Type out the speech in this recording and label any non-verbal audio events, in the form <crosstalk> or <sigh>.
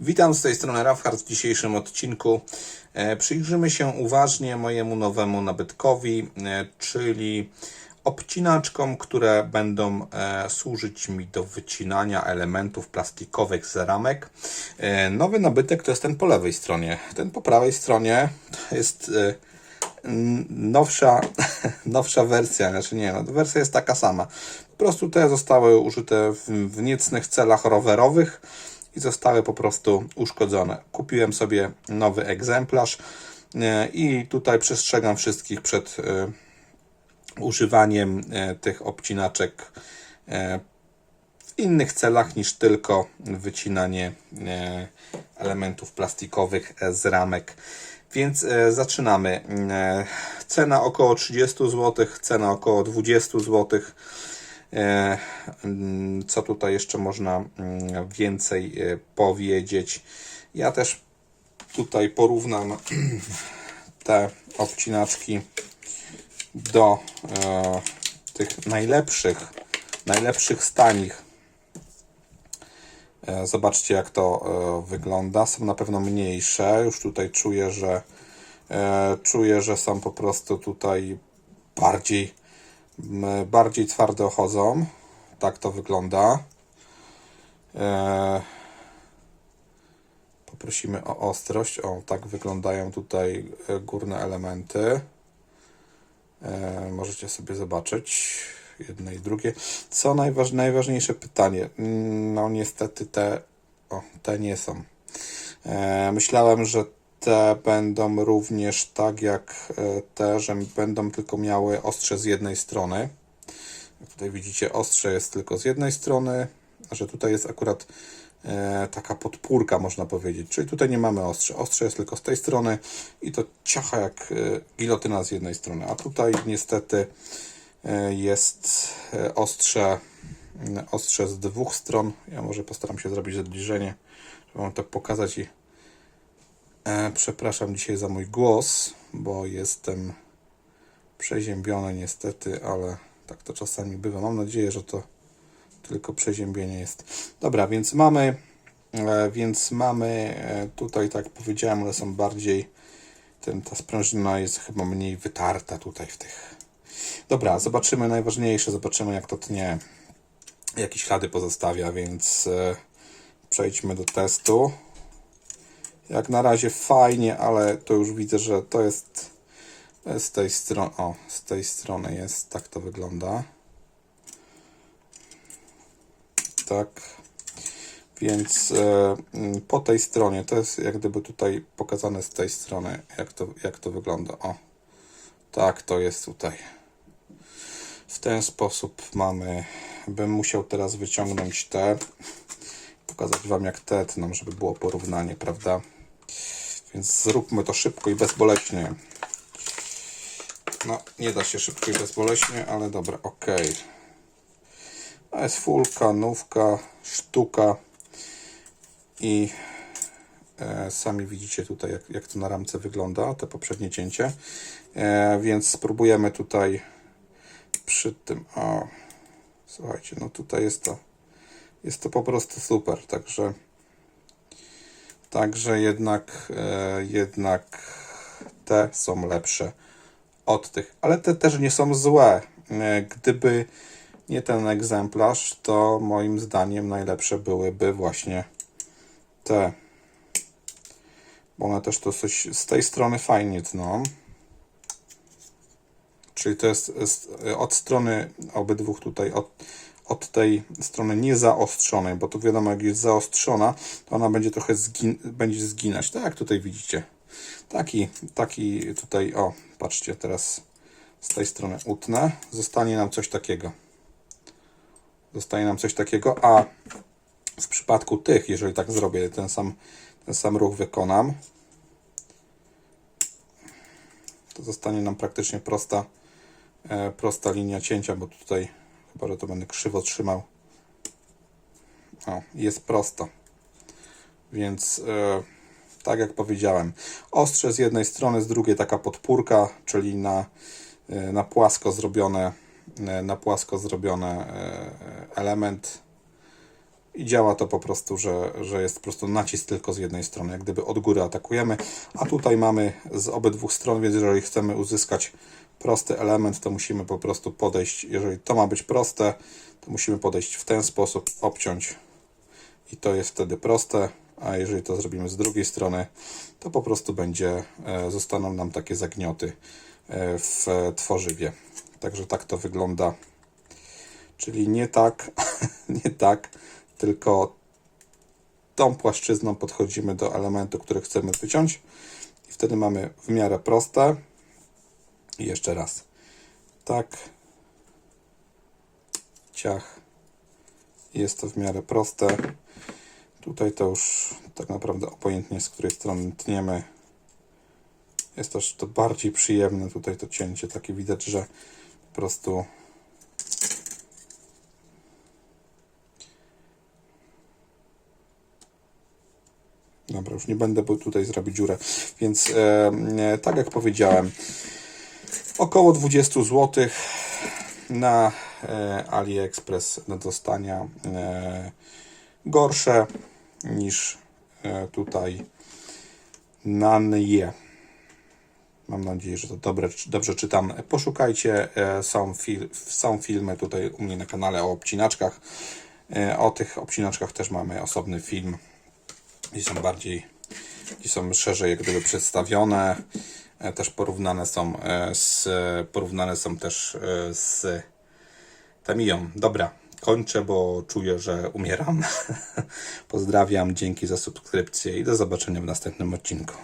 Witam z tej strony Rafhard. W dzisiejszym odcinku e, przyjrzymy się uważnie mojemu nowemu nabytkowi, e, czyli obcinaczkom, które będą e, służyć mi do wycinania elementów plastikowych z ramek. Nowy nabytek to jest ten po lewej stronie. Ten po prawej stronie to jest nowsza, <laughs> nowsza wersja, znaczy nie, no, wersja jest taka sama. Po prostu te zostały użyte w, w niecnych celach rowerowych i zostały po prostu uszkodzone. Kupiłem sobie nowy egzemplarz e, i tutaj przestrzegam wszystkich przed e, używaniem e, tych obcinaczek w innych celach niż tylko wycinanie elementów plastikowych z ramek. Więc zaczynamy. Cena około 30 zł, cena około 20 zł. E, mm, Co tutaj jeszcze można mm, więcej e, powiedzieć? Ja też tutaj porównam <clears throat> te obcinaczki do e, tych najlepszych, najlepszych stanich. Zobaczcie, jak to wygląda. Są na pewno mniejsze. Już tutaj czuję, że czuję, że są po prostu tutaj bardziej, bardziej twardo chodzą. Tak to wygląda. E, Poprosimy o ostrość. O, tak wyglądają tutaj e, górne elementy. E, możecie sobie zobaczyć jedne i drugie. Co najważ, najważniejsze pytanie? Mm, No niestety te, o, te nie są. E, myślałem, że te będą również tak jak e, te, że będą tylko miały ostrze z jednej strony. Tutaj widzicie, ostrze jest tylko z jednej strony, a że tutaj jest akurat e, taka podpórka, można powiedzieć. Czyli tutaj nie mamy ostrze. Ostrze jest tylko z tej strony i to ciacha jak e, gilotyna z jednej strony. A tutaj niestety jest ostrze, ostrze z dwóch stron. Ja może postaram się zrobić zbliżenie, żeby Wam to pokazać i przepraszam dzisiaj za mój głos, bo jestem przeziębiony niestety, ale tak to czasami bywa. Mam nadzieję, że to tylko przeziębienie jest. Dobra, więc mamy, e, więc mamy e, tutaj, tak powiedziałem, one są bardziej, ten, ta sprężyna jest chyba mniej wytarta tutaj w tych. Dobra, zobaczymy najważniejsze, zobaczymy jak to tnie, jakie ślady pozostawia, więc e, przejdźmy do testu. Jak na razie fajnie, ale to już widzę, że to jest jest z tej strony, o, z tej strony jest, tak to wygląda. Tak. Więc e, mm, po tej stronie, to jest jak gdyby tutaj pokazane z tej strony, jak to, jak to wygląda. O, tak to jest tutaj. W ten sposób mamy, bym musiał teraz wyciągnąć te, pokazać Wam jak te tną, żeby było porównanie, prawda? Więc zróbmy to szybko i bezboleśnie. No, nie da się szybko i bezboleśnie, ale dobra, ok. To jest fulka, nówka, sztuka i e, sami widzicie tutaj, jak, jak to na ramce wygląda, te poprzednie cięcie. E, więc spróbujemy tutaj przy tym. O, słuchajcie, no tutaj jest to, jest to po prostu super, także. Także jednak, e, jednak te są lepsze od tych, ale te też nie są złe. E, Gdyby nie ten egzemplarz, to moim zdaniem najlepsze byłyby właśnie te. Bo one też to coś z tej strony fajnie tną. Czyli to jest od strony obydwu tutaj, od, od tej strony niezaostrzonej, bo tu wiadomo, jak jest zaostrzona, to ona będzie trochę zgin będzie zginać. Tak jak tutaj widzicie. Taki, taki tutaj, o, patrzcie, teraz z tej strony utnę. Zostanie nam coś takiego. Zostanie nam coś takiego, a w przypadku tych, jeżeli tak zrobię, ten sam, ten sam ruch wykonam, to zostanie nam praktycznie prosta, e, prosta linia cięcia, bo tutaj chyba, że to będę krzywo trzymał. O, jest prosto. Więc e, tak jak powiedziałem, ostrze z jednej strony, z drugiej taka podpórka, czyli na, e, na płasko zrobione, e, na płasko zrobione e, element i działa to po prostu, że, że jest po prostu nacisk tylko z jednej strony, jak gdyby od góry atakujemy, a tutaj mamy z obydwu stron, więc jeżeli chcemy uzyskać prosty element, to musimy po prostu podejść, jeżeli to ma być proste, to musimy podejść w ten sposób, obciąć i to jest wtedy proste, a jeżeli to zrobimy z drugiej strony, to po prostu będzie, e, zostaną nam takie zagnioty e, w tworzywie. Także tak to wygląda. Czyli nie tak, <laughs> nie tak, tylko tą płaszczyzną podchodzimy do elementu, który chcemy wyciąć i wtedy mamy w miarę proste. I jeszcze raz. Tak. Ciach. Jest to w miarę proste. Tutaj to już tak naprawdę obojętnie z której strony tniemy. Jest też to bardziej przyjemne tutaj to cięcie. Takie widać, że po prostu Dobra, już nie będę tutaj zrobić dziurę. Więc e, tak jak powiedziałem, około 20 zł na e, AliExpress do dostania e, gorsze niż e, tutaj na nie. Mam nadzieję, że to dobre, dobrze czytam. Poszukajcie, są, fil, są filmy tutaj u mnie na kanale o obcinaczkach. O tych obcinaczkach też mamy osobny film i są bardziej, i są szerzej jak gdyby przedstawione. E, Też porównane są e, z, porównane są też e, z Tamiją. Dobra, kończę, bo czuję, że umieram. <laughs> Pozdrawiam, dzięki za subskrypcję i do zobaczenia w następnym odcinku.